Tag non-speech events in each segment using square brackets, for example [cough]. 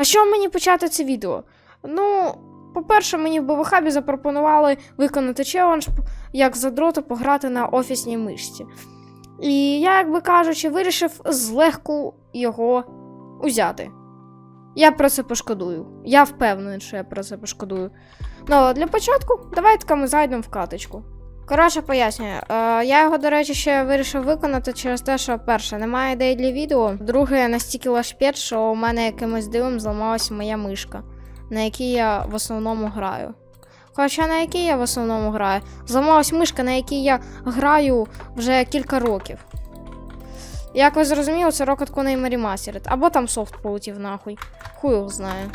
А що мені почати це відео? Ну, по-перше, мені в БВХабі запропонували виконати челендж, як за дроту пограти на офісній мишці. І я, як би кажучи, вирішив злегку його узяти. Я про це пошкодую. Я впевнений, що я про це пошкодую. Ну, але для початку, давайте ми зайдемо в каточку. Коротше, пояснюю. Е, я його, до речі, ще вирішив виконати через те, що перше, немає ідей для відео. Друге, настільки лашпєт, що у мене якимось дивом зламалася моя мишка, на якій я в основному граю. Хоча на якій я в основному граю, зламалась мишка, на якій я граю вже кілька років. Як ви зрозуміли, це Rocket Coney Remastered. Або там софт полетів нахуй. Хуй його знає.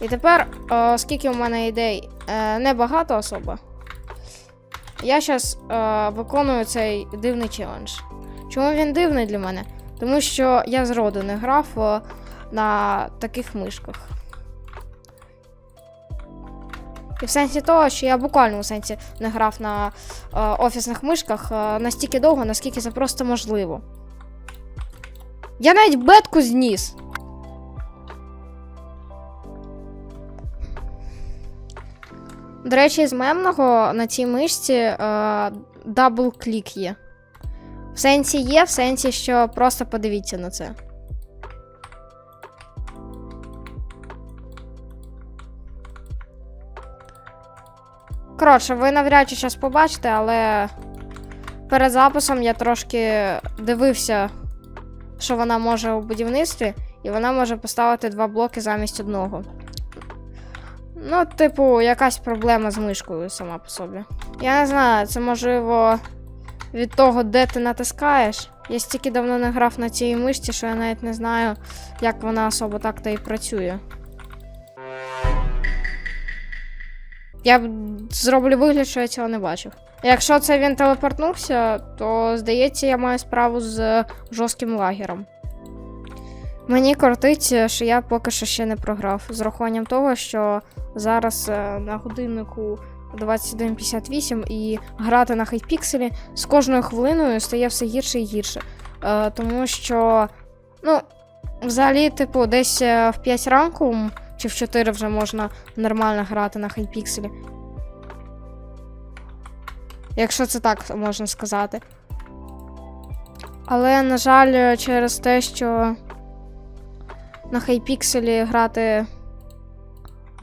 І тепер, е, оскільки у мене ідей е, небагато особо, я зараз е, виконую цей дивний челендж. Чому він дивний для мене? Тому що я зроду не грав е, на таких мишках. І в сенсі того, що я буквально у сенсі не грав на е, офісних мишках е, настільки довго, наскільки це просто можливо. Я навіть бетку зніс. До речі, з мемного на цій мишці е, дабл-клік є. В сенсі є, в сенсі, що просто подивіться на це. Коротше, ви навряд чи зараз побачите, але перед записом я трошки дивився, що вона може у будівництві, і вона може поставити два блоки замість одного. Ну, типу, якась проблема з мишкою сама по собі. Я не знаю, це можливо від того, де ти натискаєш. Я стільки давно не грав на цій мишці, що я навіть не знаю, як вона особо так то і працює. Я зроблю вигляд, що я цього не бачив. Якщо це він телепортнувся, то здається, я маю справу з жорстким лагером. Мені кортить, що я поки що ще не програв. З урахуванням того, що зараз е, на годиннику 21.58 і грати на хайпікселі з кожною хвилиною стає все гірше і гірше. Е, тому що, ну, взагалі, типу, десь е, в 5 ранку чи в 4 вже можна нормально грати на хайпікселі. Якщо це так можна сказати. Але, на жаль, через те, що на хайпікселі грати,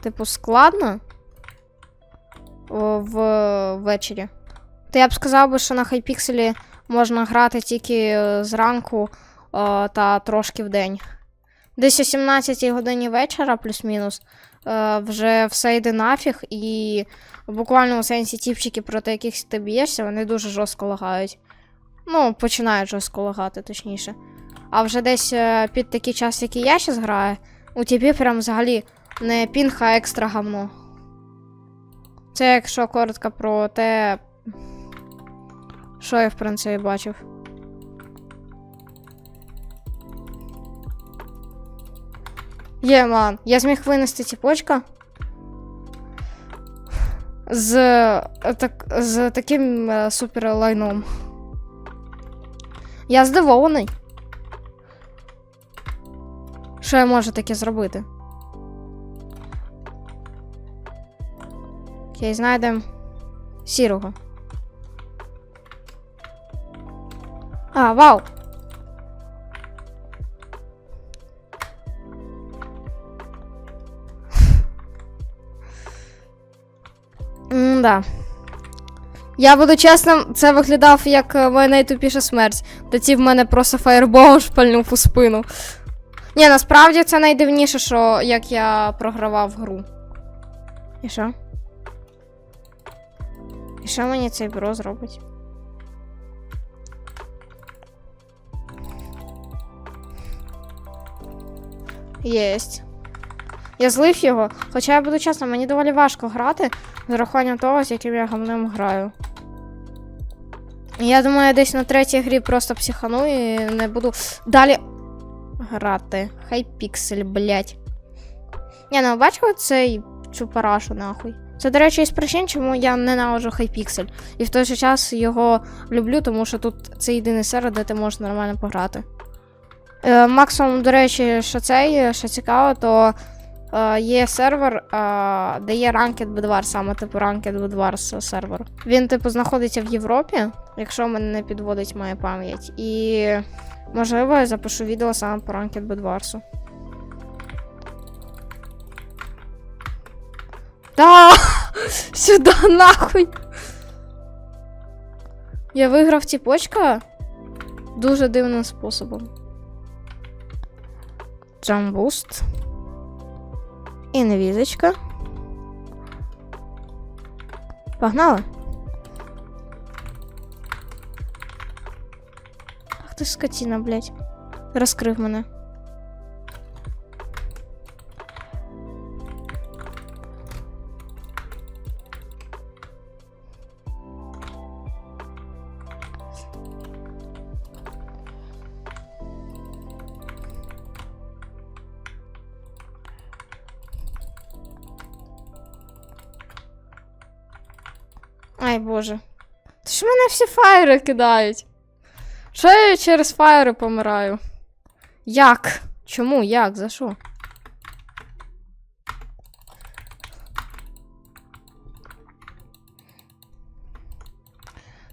типу, складно ввечері. То я б сказав би, що на хайпікселі можна грати тільки е, зранку о, та трошки в день. Десь о 17 годині вечора, плюс-мінус, е, вже все йде нафіг, і в буквальному сенсі тіпчики, проти яких ти б'єшся, вони дуже жорстко лагають. Ну, починають жорстко лагати, точніше. А вже десь е, під такий час, який я зараз граю, у тебе прям взагалі не пінг, а екстра гамно. Це якщо коротко про те, що я в принципі бачив. Є, ман. Я зміг винести ціпочка. З, так, з таким е, супер лайном. Я здивований. Що я можу таке зробити? Окей, знайдемо сірого. А, вау! М-да. Я буду чесним, це виглядав як е, моя найтупіша смерть. Тоді в мене просто фаєрбол шпальнув у спину. Ні, насправді це найдивніше, що як я програвав гру. І що? І що мені цей бюро зробить? Єсть. Я злив його, хоча я буду чесно, мені доволі важко грати з урахуванням того, з яким я гамнем граю. Я думаю, я десь на третій грі просто психану і не буду далі грати. Хай піксель, блять. Ні, ну бачив цей цю парашу, нахуй. Це, до речі, із причин, чому я ненавиджу хайпіксель. І в той же час його люблю, тому що тут це єдиний сервер, де ти можеш нормально пограти. Е, максимум, до речі, що цей, що цікаво, то е, є сервер, е, де є Ranked Bedwars, саме типу Ranked Bedwars сервер. Він, типу, знаходиться в Європі, якщо мене не підводить моя пам'ять. І можливо я запишу відео саме по Ranked Bedwars. Да! Сюди нахуй! Я виграв тіпочка дуже дивним способом. Джамбуст. Інвізочка. Погнали. Ти скотина, блядь. Розкрив мене. Ай боже. Та ж мене всі фаєри кидають. Що я через фаєри помираю? Як? Чому? Як? За що?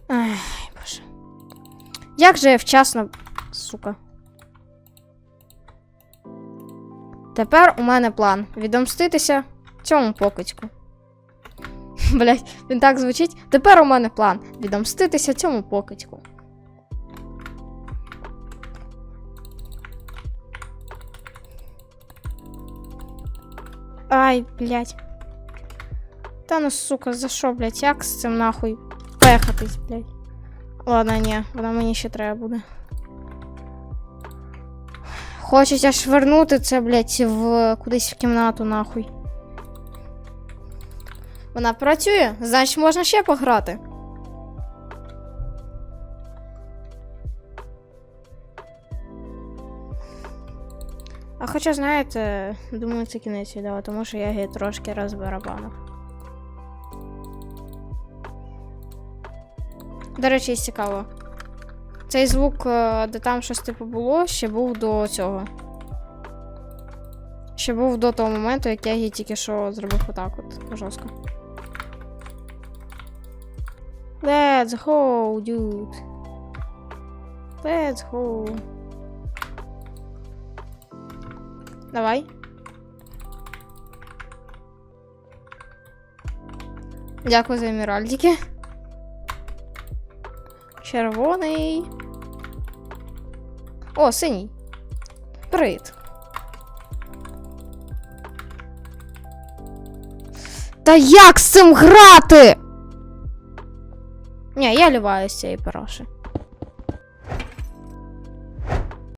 Ай, боже. Як же я вчасно. Сука. Тепер у мене план відомститися цьому покидьку. [laughs] Блять, він так звучить. Тепер у мене план відомститися цьому покидьку. Ай, блять. Та ну сука, за що, блять, як з цим нахуй пехатись, блять. Ладно, ні, вона мені ще треба буде. Хочеться швирнути це, блять, в кудись в кімнату, нахуй. Вона працює, значить можна ще пограти. А хоча, знаєте, думаю, це кінець відео, тому що я її трошки розбарабанив. До речі, цікаво. Цей звук, е, де там щось типу було, ще був до цього. Ще був до того моменту, як я її тільки що зробив отак от жорстко. Let's go, dude. Let's go. Давай. Дякую за еміральдики. Червоний. О, синій. Привіт. Та як з цим грати? Ні, я ліваю з цієї.